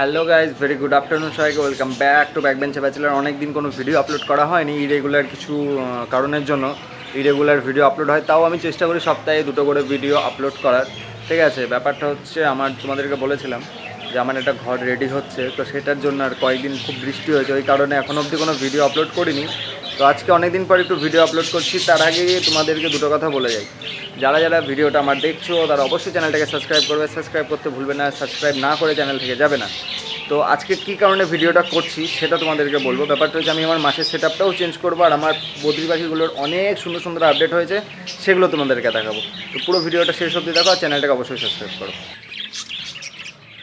Hello guys very good afternoon সবাইকে। Welcome back to back বেঞ্চে bachelor অনেক দিন কোনো ভিডিও আপলোড করা হয়নি ইরেগুলার কিছু কারণের জন্য। ইরেগুলার ভিডিও আপলোড হয়। তাও আমি চেষ্টা করি সপ্তাহে দুটো করে ভিডিও আপলোড করার। ঠিক আছে, ব্যাপারটা হচ্ছে আমার তোমাদেরকে বলেছিলাম যে আমার একটা ঘর রেডি হচ্ছে। তো সেটার জন্য আর কয়েকদিন খুব বৃষ্টি হয়েছে। ওই কারণে এখন অবধি কোনো ভিডিও আপলোড করিনি। তো আজকে অনেক দিন পর একটু ভিডিও আপলোড করছি, তার আগে তোমাদেরকে দুটো কথা বলে যাই। যারা যারা ভিডিওটা আমার দেখছ, তারা অবশ্যই চ্যানেলটাকে সাবস্ক্রাইব করবে। সাবস্ক্রাইব করতে ভুলবে না সাবস্ক্রাইব না করে চ্যানেল থেকে যাবে না। তো আজকে কী কারণে ভিডিওটা করছি, সেটা তোমাদেরকে বলব। ব্যাপারটা হচ্ছে আমি আমার মাসের সেট আপটাও চেঞ্জ করব, আর আমার বদ্রি পাখিগুলোর অনেক সুন্দর সুন্দর আপডেট হয়েছে, সেগুলো তোমাদেরকে দেখাবো। তো পুরো ভিডিওটা শেষ অবধি দেখো, আর চ্যানেলটাকে অবশ্যই সাবস্ক্রাইব করো।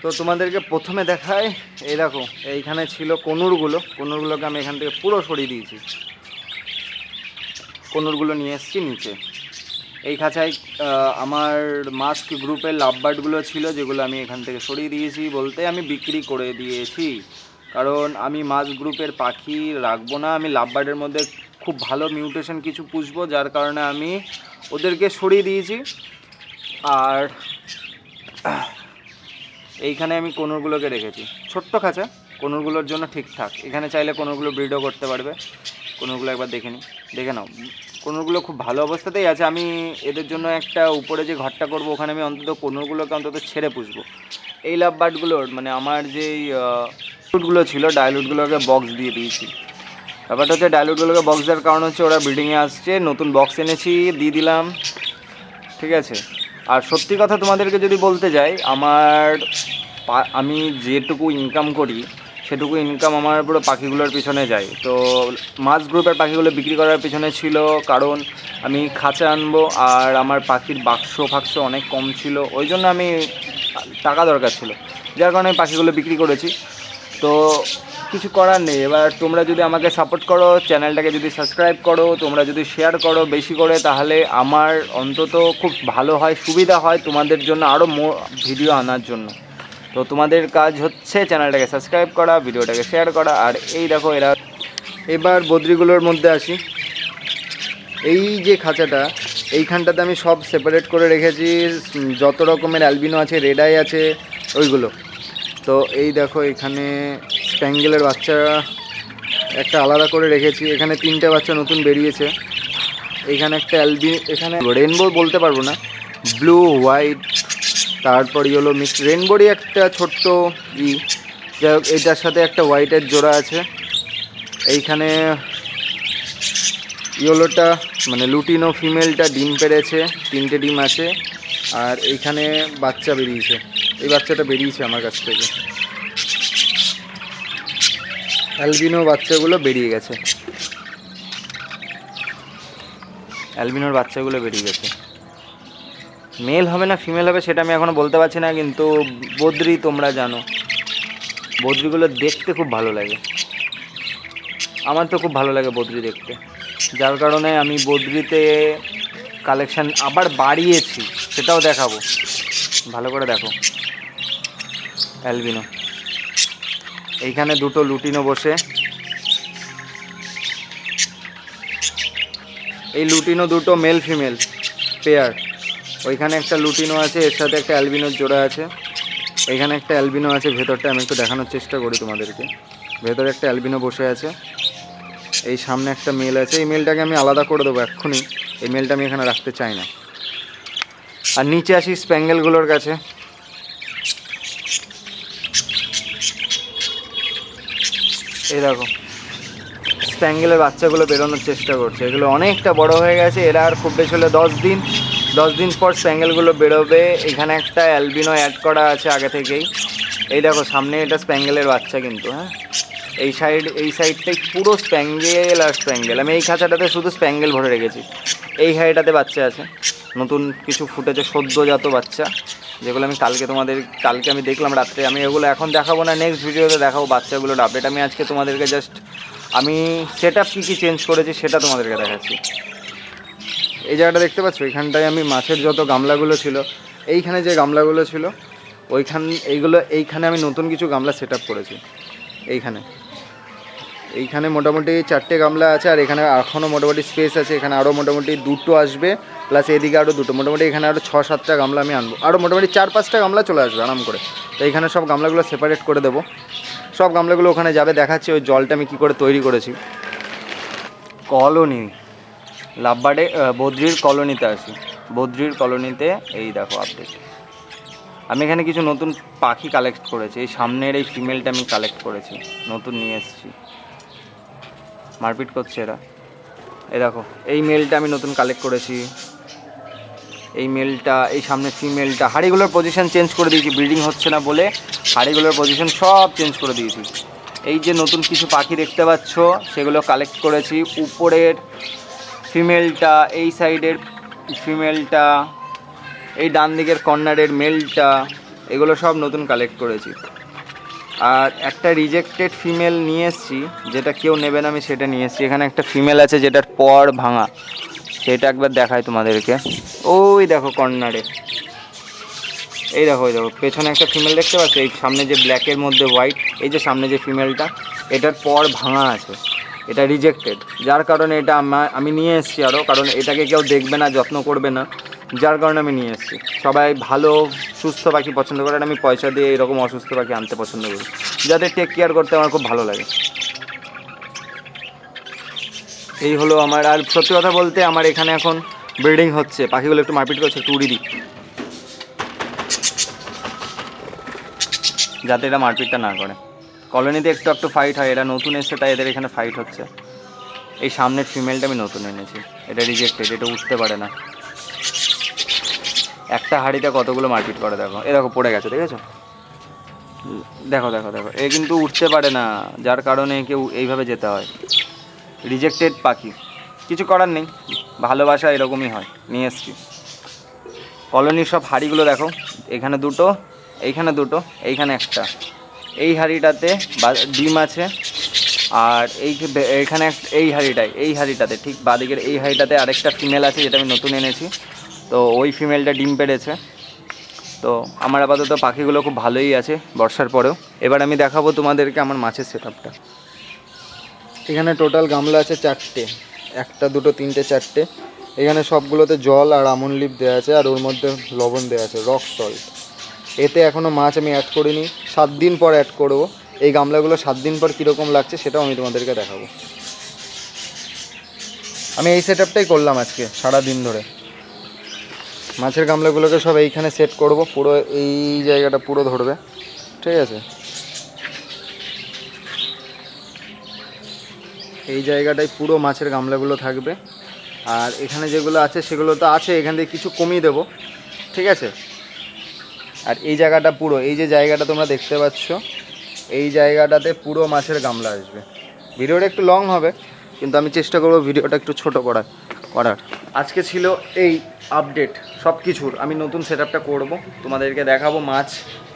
তো তোমাদেরকে প্রথমে দেখায় এই দেখো, এইখানে ছিল কনুরগুলো। কনুরগুলোকে আমি এখান থেকে পুরো সরিয়ে দিয়েছি। কনুরগুলো নিয়ে এসেছি নিচে। এই খাঁচায় আমার মাস্ক গ্রুপের লাভবার্ডগুলো ছিল, যেগুলো আমি এখান থেকে সরিয়ে দিয়েছি বলতে আমি বিক্রি করে দিয়েছি। কারণ আমি মাস্ক গ্রুপের পাখি রাখব না, আমি লাভবার্ডের মধ্যে খুব ভালো মিউটেশন কিছু পুষবো, যার কারণে আমি ওদেরকে সরিয়ে দিয়েছি। আর এইখানে আমি কোনোরগুলোকে রেখেছি। ছোট্ট খাঁচা কোনোরগুলোর জন্য ঠিকঠাক। এখানে চাইলে কোনোরগুলো ব্রিডও করতে পারবে। কোনোরগুলো একবার দেখে নিই। দেখে নাও। কোনোরগুলো খুব ভালো অবস্থাতেই আছে। আমি এদের জন্য একটা উপরে যে ঘরটা করব, ওখানে আমি অন্তত কোনোরগুলোকে অন্তত ছেড়ে পুষবো। এই লাভ বার্ডগুলোর মানে আমার যেই লুটগুলো ছিল ডাইলুটগুলোকে বক্স দিয়ে দিয়েছি। ব্যাপারটা হচ্ছে ডাইলুটগুলোকে বক্স দেওয়ার কারণ হচ্ছে ওরা ব্রিডিংয়ে আসছে, নতুন বক্স এনেছি, দিয়ে দিলাম। ঠিক আছে? আর সত্যি কথা তোমাদেরকে যদি বলতে যাই, আমার আমি যেটুকু ইনকাম করি সেটুকু ইনকাম আমার পুরো পাখিগুলোর পিছনে যায়। তো মাছ গ্রুপের পাখিগুলো বিক্রি করার পিছনে ছিল, কারণ আমি খাঁচা আনব আর আমার পাখির বাক্স ফাক্স অনেক কম ছিল, ওই জন্য আমি টাকা দরকার ছিল। যার কারণে আমি পাখিগুলো বিক্রি করেছি। তো কিছু করার নেই। এবার তোমরা যদি আমাকে সাপোর্ট করো চ্যানেলটাকে যদি সাবস্ক্রাইব করো, তোমরা যদি শেয়ার করো বেশি করে, তাহলে আমার অন্তত খুব ভালো হয়, সুবিধা হয় তোমাদের জন্য আরও ভিডিও আনার জন্য। তো তোমাদের কাজ হচ্ছে চ্যানেলটাকে সাবস্ক্রাইব করা, ভিডিওটাকে শেয়ার করা, আর এই দেখো এরা। এবার বদ্রিগুলোর মধ্যে আসি। এই যে খাঁচাটা, এইখানটাতে আমি সব সেপারেট করে রেখেছি। যত রকমের অ্যালবিনো আছে রেডাই আছে, ওইগুলো। তো এই দেখো এখানে স্প্যাঙ্গেলের বাচ্চা একটা আলাদা করে রেখেছি। এখানে তিনটে বাচ্চা নতুন বেরিয়েছে। এখানে একটা অ্যালবি এখানে রেনবো বলতে পারব না। ব্লু হোয়াইট তারপর হলো মিক্স রেনবোরই একটা ছোট্ট ই। যাই হোক, এটার সাথে একটা হোয়াইটের জোড়া আছে। এইখানে ইয়োলোটা মানে লুটিনো ফিমেলটা ডিম পেড়েছে তিনটে ডিম আছে। আর এইখানে বাচ্চা বেরিয়েছে। এই বাচ্চাটা বেরিয়েছে আমার কাছ থেকে। অ্যালবিনো বাচ্চাগুলো বেরিয়ে গেছে। অ্যালবিনোর বাচ্চাগুলো বেরিয়ে গেছে। মেল হবে না ফিমেল হবে সেটা আমি এখনও বলতে পারছি না, কিন্তু বদ্রি তোমরা জানো। বদ্রিগুলো দেখতে খুব ভালো লাগে। আমার তো খুব ভালো লাগে বদ্রি দেখতে। যার কারণে আমি বদ্রিতে কালেকশান আবার বাড়িয়েছি, সেটাও দেখাবো। ভালো করে দেখো। অ্যালবিনো এইখানে দুটো লুটিনো বসে। এই লুটিনো দুটো মেল ফিমেল পেয়ার ওইখানে একটা লুটিনো আছে, এর সাথে একটা অ্যালবিনোর জোড়া আছে। এখানে একটা অ্যালবিনো আছে, ভেতরটা আমি একটু দেখানোর চেষ্টা করি তোমাদেরকে। ভেতরে একটা অ্যালবিনো বসে আছে। এই সামনে একটা মেল আছে। এই মেলটাকে আমি আলাদা করে দেবো এক্ষুনি। এই মেলটা আমি এখানে রাখতে চাই না। আর নিচে আসি স্প্যাঙ্গেলগুলোর কাছে। এই দেখো, স্প্যাঙ্গেলের বাচ্চাগুলো বেরোনোর চেষ্টা করছে। এগুলো অনেকটা বড় হয়ে গেছে। এরা আর খুব বেশি হলে দশ দিন দশ দিন পর স্প্যাঙ্গেলগুলো বেরোবে। এখানে একটা অ্যালবিনো অ্যাড করা আছে আগে থেকেই। এই দেখো, সামনে এটা স্প্যাঙ্গেলের বাচ্চা কিন্তু হ্যাঁ? এই সাইড এই সাইডটাই পুরো স্প্যাঙ্গেল আর স্প্যাঙ্গেল। আমি এই খাঁচাটাতে শুধু স্প্যাঙ্গেল ভরে রেখেছি। এই হাইটাতে বাচ্চা আছে। নতুন কিছু ফুটেছে, সদ্যজাত বাচ্চা, যেগুলো আমি কালকে তোমাদের, কালকে আমি দেখলাম রাত্রে। আমি এগুলো এখন দেখাবো না নেক্সট ভিডিওতে দেখাবো বাচ্চাগুলোর আপডেট আমি আজকে তোমাদেরকে জাস্ট আমি সেট আপ কী কী চেঞ্জ করেছি সেটা তোমাদেরকে দেখাচ্ছি। এই জায়গাটা দেখতে পাচ্ছ? এখানটায় আমি মাছের যত গামলাগুলো ছিল, এইখানে যে গামলাগুলো ছিল, ওইখান, এইগুলো, এইখানে আমি নতুন কিছু গামলা সেট করেছি। এইখানে। এইখানে মোটামুটি চারটে গামলা আছে, আর এখানে এখনও মোটামুটি স্পেস আছে। এখানে আরও মোটামুটি দুটো আসবে প্লাস এদিকে আরও দুটো। মোটামুটি এখানে আরও ছ, সাতটা গামলা আমি আনব। আরও মোটামুটি চার, পাঁচটা গামলা চলে আসবে আরাম করে। তো এইখানে সব গামলাগুলো সেপারেট করে দেবো। সব গামলাগুলো ওখানে যাবে, দেখাচ্ছি ওই জলটা আমি কী করে তৈরি করেছি। কলোনি। লাভবার্ডে বদ্রির কলোনিতে আছি বদ্রির কলোনিতে এই দেখো আপডেট আমি এখানে কিছু নতুন পাখি কালেক্ট করেছি। এই সামনের এই ফিমেলটা আমি কালেক্ট করেছি। নতুন নিয়ে এসেছি। মারপিট করছে এরা। এই দেখো, এই মেলটা আমি নতুন কালেক্ট করেছি। এই মেলটা এই সামনে ফিমেলটা হাড়িগুলোর পজিশন চেঞ্জ করে দিয়েছি। ব্রিডিং হচ্ছে না বলে হাড়িগুলোর পজিশন সব চেঞ্জ করে দিয়েছি। এই যে নতুন কিছু পাখি দেখতে পাচ্ছ, সেগুলো কালেক্ট করেছি। উপরের ফিমেলটা, এই সাইডের ফিমেলটা, এই ডান দিকের কর্নারের মেলটা, এগুলো সব নতুন কালেক্ট করেছি। আর একটা রিজেক্টেড ফিমেল নিয়ে এসেছি, যেটা কেউ নেবে না, আমি সেটা নিয়ে এসেছি। এখানে একটা ফিমেল আছে, যেটার পর ভাঙা। সেটা একবার দেখাই তোমাদেরকে। ওই দেখো কর্নারে। এই দেখো ওই দেখো, পেছনে একটা ফিমেল দেখতে পাচ্ছ? এই সামনে যে ব্ল্যাকের মধ্যে হোয়াইট এই যে সামনে যে ফিমেলটা এটার পর ভাঙা আছে। এটা রিজেক্টেড যার কারণে এটা আমা- নিয়ে এসেছি আরও কারণ এটাকে কেউ দেখবে না, যত্ন করবে না। যার কারণে আমি নিয়ে এসেছি। সবাই ভালো, সুস্থ পাখি পছন্দ করে আমি পয়সা দিয়ে এরকম অসুস্থ পাখি আনতে পছন্দ করি। যাদের টেক কেয়ার করতে আমার খুব ভালো লাগে। এই হলো আমার, আর সত্যি কথা বলতে আমার এখানে এখন ব্রিডিং হচ্ছে। পাখিগুলো একটু মারপিট করছে, একটু উড়ি দিই। যাতে এটা মারপিটটা না করে। কলোনিতে একটু একটু ফাইট হয়, এরা নতুন এসছে, তাই এদের এখানে ফাইট হচ্ছে। এই সামনের ফিমেলটা আমি নতুন এনেছি। এটা রিজেক্টেড এটা উঠতে পারে না। একটা হাঁড়িতে কতগুলো মারপিট করে, দেখো। এ দেখো, পড়ে গেছে, দেখেছ? দেখো দেখো দেখো। এ কিন্তু উঠতে পারে না, যার কারণে কেউ এইভাবে যেতে হয়। রিজেক্টেড পাখি। কিছু করার নেই। ভালোবাসা এরকমই হয়। নিয়ে এসছি। কলোনির সব হাঁড়িগুলো দেখো। এখানে দুটো, এইখানে দুটো, এইখানে একটা। এই হাঁড়িটাতে ডিম আছে। আর এই এখানে এই হাঁড়িটায়, এই হাঁড়িটাতে, ঠিক বাদিকের এই হাঁড়িটাতে আরেকটা ফিমেল আছে যেটা আমি নতুন এনেছি। তো ওই ফিমেলটা ডিম পেড়েছে। তো আমার আপাতত পাখিগুলো খুব ভালোই আছে বর্ষার পরেও। এবার আমি দেখাবো তোমাদেরকে আমার মাছের সেট এখানে টোটাল গামলা আছে চারটে, একটা, দুটো, তিনটে, চারটে। এখানে সবগুলোতে জল আর আমন লিপ দেওয়া আছে আর ওর মধ্যে লবণ দেওয়া আছে রক সল্ট এতে এখনও মাছ আমি অ্যাড করিনি। সাত দিন পর অ্যাড করব। এই গামলাগুলো সাত দিন পর কীরকম লাগছে সেটাও আমি তোমাদেরকে দেখাবো। আমি এই সেট আপটাই করলাম আজকে সারা দিন ধরে। মাছের গামলাগুলোকে সব এইখানে সেট করব, পুরো এই জায়গাটা পুরো ধরবে। ঠিক আছে? এই জায়গাটায় পুরো মাছের গামলাগুলো থাকবে। আর এখানে যেগুলো আছে সেগুলো তো আছে, এখান থেকে কিছু কমিয়ে দেবো। ঠিক আছে? আর এই জায়গাটা পুরো, এই যে জায়গাটা তোমরা দেখতে পাচ্ছ, এই জায়গাটাতে পুরো মাছের গামলা আসবে। ভিডিওটা একটু লং হবে, কিন্তু আমি চেষ্টা করব ভিডিওটা একটু ছোট করার করার। আজকে ছিল এই আপডেট সব কিছুর আমি নতুন সেট আপটা করব, তোমাদেরকে দেখাবো মাছ।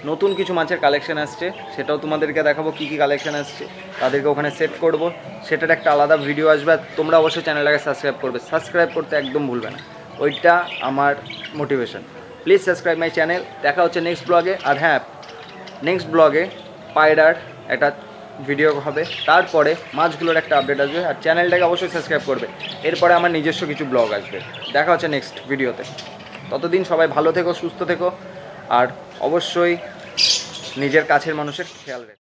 নতুন কিছু মাছের কালেকশন আসছে, সেটাও তোমাদেরকে দেখাবো কী কী কালেকশন আসছে। তাদেরকে ওখানে সেট করব। সেটার একটা আলাদা ভিডিও আসবে, আর তোমরা অবশ্যই চ্যানেলটাকে সাবস্ক্রাইব করবে। সাবস্ক্রাইব করতে একদম ভুলবে না। ওইটা আমার motivation please subscribe my channel দেখা হচ্ছে নেক্সট ব্লগে আর হ্যাঁ নেক্সট ব্লগে পায়রার একটা ভিডিও হবে। তারপরে মাছগুলোর একটা আপডেট আসবে। আর চ্যানেলটাকে অবশ্যই সাবস্ক্রাইব করবে। এরপরে আমার নিজস্ব কিছু ব্লগ আসবে। দেখা হচ্ছে নেক্সট ভিডিওতে ততদিন সবাই ভালো থেকো, সুস্থ থেকো। আর অবশ্যই নিজের কাছের মানুষের খেয়াল রেখো।